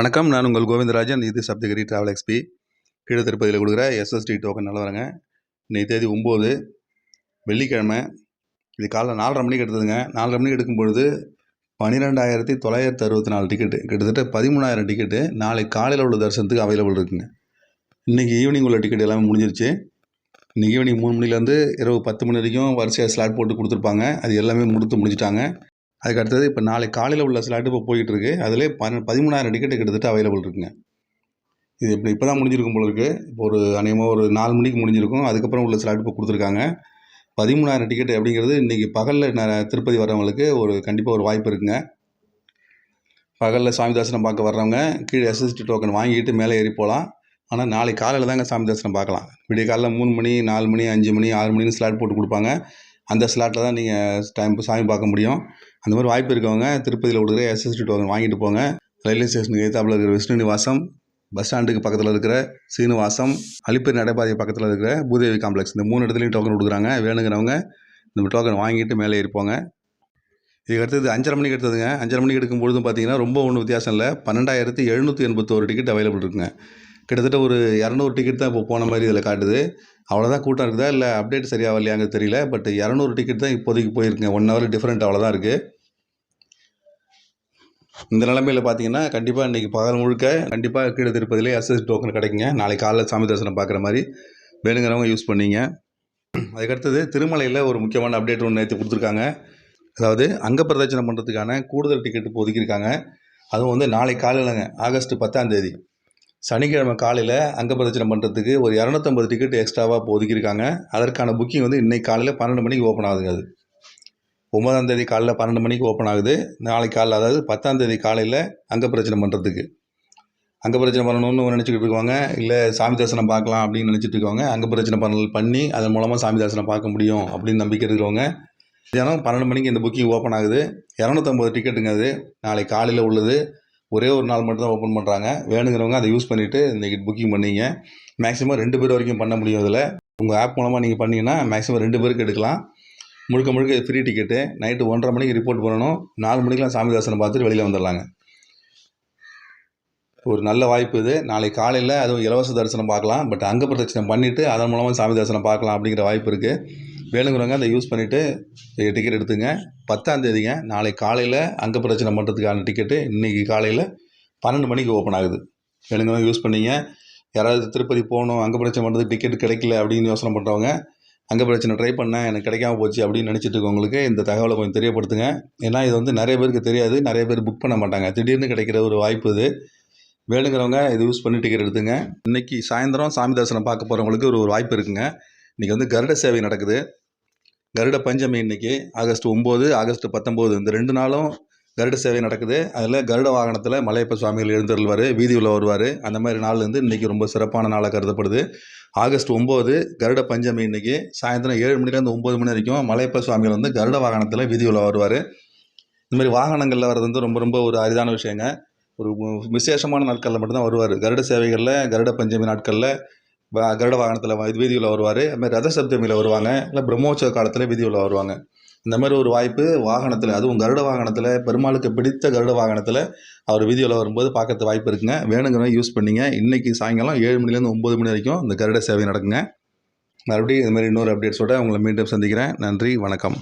வணக்கம். நான் உங்கள் கோவிந்தராஜன். இது சப்தகிரி ட்ராவல் எக்ஸ்பி கீழே திருப்பதியில் கொடுக்குற எஸ்எஸ்டி டோக்கன் நல்ல வரங்க இன்னைக்கு தேதி ஒம்பது. வெள்ளிக்கிழமை. இது காலைல நாலரை மணிக்கு எடுத்ததுங்க. நாலரை மணிக்கு எடுக்கும்பொழுது பன்னிரெண்டாயிரத்தி தொள்ளாயிரத்தி அறுபத்தி நாலு டிக்கெட்டு கிட்டத்தட்ட பதிமூணாயிரம் டிக்கெட்டு நாளை காலையில் உள்ள தரிசனத்துக்கு அவைலபிள் இருக்குங்க. இன்றைக்கி ஈவினிங் உள்ள டிக்கெட் எல்லாமே முடிஞ்சிருச்சு. இன்றைக்கி ஈவினிங் மூணு மணிலேருந்து இரவு பத்து மணி வரைக்கும் வரிசையாக ஸ்லாட் போட்டு கொடுத்துருப்பாங்க. அது எல்லாமே முடித்து முடிஞ்சிட்டாங்க அதுக்கு அடுத்தது இப்போ நாளை காலையில் உள்ள ஸ்லாட்டு இப்போ போயிட்டுருக்கு. அதிலே பன் பதிமூணாயிரம் டிக்கெட் கிட்டத்தட்ட அவைலபிள் இருக்குங்க. இது இப்போ இப்போ தான் முடிஞ்சிருக்கும் போல இருக்குது இப்போ ஒரு அநேகமாக ஒரு நாலு மணிக்கு முடிஞ்சிருக்கும். அதுக்கப்புறம் உள்ள ஸ்லாட் இப்போ கொடுத்துருக்காங்க. பதிமூணாயிரம் டிக்கெட் அப்படிங்கிறது இன்றைக்கி பகலில் ந திருப்பதி வர்றவங்களுக்கு ஒரு கண்டிப்பாக ஒரு வாய்ப்பு இருக்குங்க. பகலில் சாமி தரிசனம் பார்க்க வர்றவங்க கீழே எஸ்எஸ்டி டோக்கன் வாங்கிட்டு மேலே ஏறி போகலாம் ஆனால் நாளை காலையில் தாங்க சாமி தரிசனம் பார்க்கலாம். விடிய காலைல மூணு மணி நாலு மணி அஞ்சு மணி ஆறு மணின்னு ஸ்லாட் போட்டு கொடுப்பாங்க. அந்த ஸ்லாட்டில் தான் நீங்கள் டைம் சாமி பார்க்க முடியும். அந்த மாதிரி வாய்ப்பு இருக்கவங்க திருப்பதியில் கொடுக்குற எஸ்எஸ்டி டோக்கன் வாங்கிட்டு போங்க. ரயில்வே ஸ்டேஷனுக்கு எதிர்த்தாப்புல இருக்கிற விஷ்ணு நிவாசம் பஸ் ஸ்டாண்டுக்கு பக்கத்தில் இருக்கிற சீனிவாசம் அலிப்பேர் நடைபாதை பக்கத்தில் இருக்கிற பூதேவி காம்ப்ளெக்ஸ் இந்த மூணு இடத்துலையும் டோக்கன் கொடுக்குறாங்க. வேணுங்கிறவங்க இந்த டோக்கன் வாங்கிட்டு மேலே ஏறிப்போங்க இதுக்கு அடுத்தது அஞ்சரை மணிக்கு எடுத்ததுங்க அஞ்சரை மணிக்கு எடுக்கும்பொழுதும் பார்த்தீங்கன்னா ரொம்ப ஒன்றும் வித்தியாசம் இல்லை. பன்னெண்டாயிரத்தி எழுநூற்றி எண்பத்தோரு டிக்கெட் அவைலபிள் இருக்குங்க. கிட்டத்தட்ட ஒரு இரநூறு டிக்கெட் தான் இப்போ போன மாதிரி இதில் காட்டுது. அவ்வளோதான் கூட்டம் இருக்குதா? இல்லை அப்டேட் சரியாக இல்லையாங்க தெரியல. பட் இரநூறு டிக்கெட் தான் இப்போதைக்கு போயிருக்குங்க. ஒன் ஹவர் டிஃப்ரெண்ட் அவ்வளோதான் இருக்குது இந்த நிலமையில் பார்த்தீங்கன்னா கண்டிப்பாக இன்றைக்கி பகல் முழுக்க கண்டிப்பாக கீழே திருப்பதிலே எஸ்எஸ் டோக்கன் கிடைக்குங்க. நாளைக்கு காலைல சாமி தரிசனம் பார்க்குற மாதிரி வேணுங்கிறவங்க யூஸ் பண்ணிங்க. அதுக்கடுத்தது திருமலையில் ஒரு முக்கியமான அப்டேட் ஒன்று நேற்று கொடுத்துருக்காங்க. அதாவது அங்க பிரதட்சணம் பண்ணுறதுக்கான கூடுதல் டிக்கெட் இப்போ ஒதுக்கியிருக்காங்க அதுவும் வந்து நாளை காலையிலங்க ஆகஸ்ட் பத்தாம் தேதி. சனிக்கிழமை காலையில் அங்க பிரதட்சணம் பண்ணுறதுக்கு ஒரு இரநூத்தம்பது டிக்கெட் எக்ஸ்ட்ராவாக இப்போ ஒதுக்கியிருக்காங்க அதற்கான புக்கிங் வந்து இன்னைக்கு காலையில் பன்னெண்டு மணிக்கு ஓப்பன் ஆகுதுங்க அது. ஒன்பதாம் தேதி காலையில் பன்னெண்டு மணிக்கு ஓப்பன் ஆகுது. நாளைக்கு காலையில் அதாவது பத்தாம் தேதி காலையில் அங்க பிரச்சனை பண்ணுறதுக்கு அங்க பிரச்சனை பண்ணணும்னு நினச்சிக்கிட்டு இருக்காங்க இல்லை சாமி தரிசனம் பார்க்கலாம் அப்படின்னு நினச்சிட்டு இருக்கவங்க அங்க பிரச்சனை பண்ணல் பண்ணி அதன் மூலமாக சாமி தரிசனம் பார்க்க முடியும் அப்படின்னு நம்பிக்கை இருக்கிறவங்க தினம் பன்னெண்டு மணிக்கு இந்த புக்கிங் ஓப்பன் ஆகுது. இரநூத்தம்பது டிக்கெட்டுங்க அது. நாளைக்கு காலையில் உள்ளது. ஒரே ஒரு நாள் மட்டும் தான் ஓப்பன் பண்ணுறாங்க வேணுங்கிறவங்க அதை யூஸ் பண்ணிவிட்டு இன்றைக்கி புக்கிங் பண்ணிங்க. மேக்ஸிமம் ரெண்டு பேர் வரைக்கும் பண்ண முடியும் இதில் உங்கள் ஆப் மூலமாக நீங்கள் பண்ணிங்கன்னா மேக்ஸிமம் ரெண்டு பேருக்கு எடுக்கலாம். முழுக்க முழுக்க ஃப்ரீ டிக்கெட்டு நைட்டு ஒன்றரை மணிக்கு ரிப்போர்ட் பண்ணணும். நாலு மணிக்கெலாம் சாமி தரிசனம் பார்த்துட்டு வெளியில் வந்துடலாங்க. ஒரு நல்ல வாய்ப்பு இது. நாளைக்கு காலையில் அதுவும் இலவச தரிசனம் பார்க்கலாம். பட் அங்க பிரதட்சணம் பண்ணிவிட்டு அதன் மூலமாக சாமி தரிசனம் பார்க்கலாம் அப்படிங்கிற வாய்ப்பு இருக்குது வேணுங்கிறவங்க அதை யூஸ் பண்ணிவிட்டு டிக்கெட் எடுத்துங்க. பத்தாந்தேதிங்க நாளைக்கு காலையில் அங்க பிரச்சனை பண்ணுறதுக்கான டிக்கெட்டு இன்றைக்கி காலையில் பன்னெண்டு மணிக்கு ஓப்பன் ஆகுது. வேணுங்கிறவங்க யூஸ் பண்ணிங்க. யாராவது திருப்பதி போகணும் அங்க பிரச்சனை பண்ணுறதுக்கு டிக்கெட் கிடைக்கல அப்படின்னு யோசனை பண்ணுறவங்க அங்க பிரச்சனை ட்ரை பண்ணேன். எனக்கு கிடைக்காம போச்சு அப்படின்னு நினச்சிட்டு இருக்கவங்களுக்கு இந்த தகவலை கொஞ்சம் தெரியப்படுத்துங்க. ஏன்னா இது வந்து நிறைய பேருக்கு தெரியாது. நிறைய பேர் புக் பண்ண மாட்டாங்க. திடீர்னு கிடைக்கிற ஒரு வாய்ப்பு இது. வேணுங்கிறவங்க இது யூஸ் பண்ணி டிக்கெட் எடுத்துங்க. இன்றைக்கி சாயந்தரம் சாமி தரிசனம் பார்க்க போகிறவங்களுக்கு ஒரு ஒரு வாய்ப்பு இருக்குங்க. இன்றைக்கி வந்து கருட சேவை நடக்குது. கருட பஞ்சமி இன்னைக்கு. ஆகஸ்ட் ஒம்பது ஆகஸ்ட் பத்தொம்போது. இந்த ரெண்டு நாளும் கருட சேவை நடக்குது. அதில் கருட வாகனத்தில் மலையப்ப சுவாமிகள் எழுந்தருள்வார் வீதியில் வருவார். அந்த மாதிரி நாள் வந்து இன்றைக்கி ரொம்ப சிறப்பான நாளாக கருதப்படுது. ஆகஸ்ட் ஒம்பது கருட பஞ்சமி இன்றைக்கி சாயந்தரம் ஏழு மணிலேருந்து ஒம்பது மணி வரைக்கும் மலையப்ப சுவாமிகள் வந்து கருட வாகனத்தில் வீதியில் வருவார். இந்த மாதிரி வாகனங்களில் வர்றது வந்து ரொம்ப ரொம்ப ஒரு அரிதான விஷயங்க. ஒரு விசேஷமான நாட்களில் மட்டும்தான் வருவார். கருட சேவைகளில் கருட பஞ்சமி நாட்களில் கருட வாகனத்தில் வீதியில் வருவார். அதுமாதிரி ரத சப்தமியில் வருவாங்க. இல்லை பிரம்மோற்சவ காலத்தில் வீதியில் வருவாங்க. இந்த மாதிரி ஒரு வாய்ப்பு வாகனத்தில் அதுவும் கருட வாகனத்தில் பெருமாளுக்கு பிடித்த கருட வாகனத்தில் அவர் வீதியில் வரும்போது பார்க்கறது வாய்ப்பு இருக்குங்க. வேணுங்கிறவங்க யூஸ் பண்ணிங்க. இன்றைக்கி சாயங்காலம் ஏழு மணிலேருந்து ஒம்பது மணி வரைக்கும் இந்த கருட சேவை நடக்குங்க. மறுபடியும் இது மாதிரி இன்னொரு அப்டேட்ஸோட உங்களை மீண்டும் சந்திக்கிறேன். நன்றி வணக்கம்.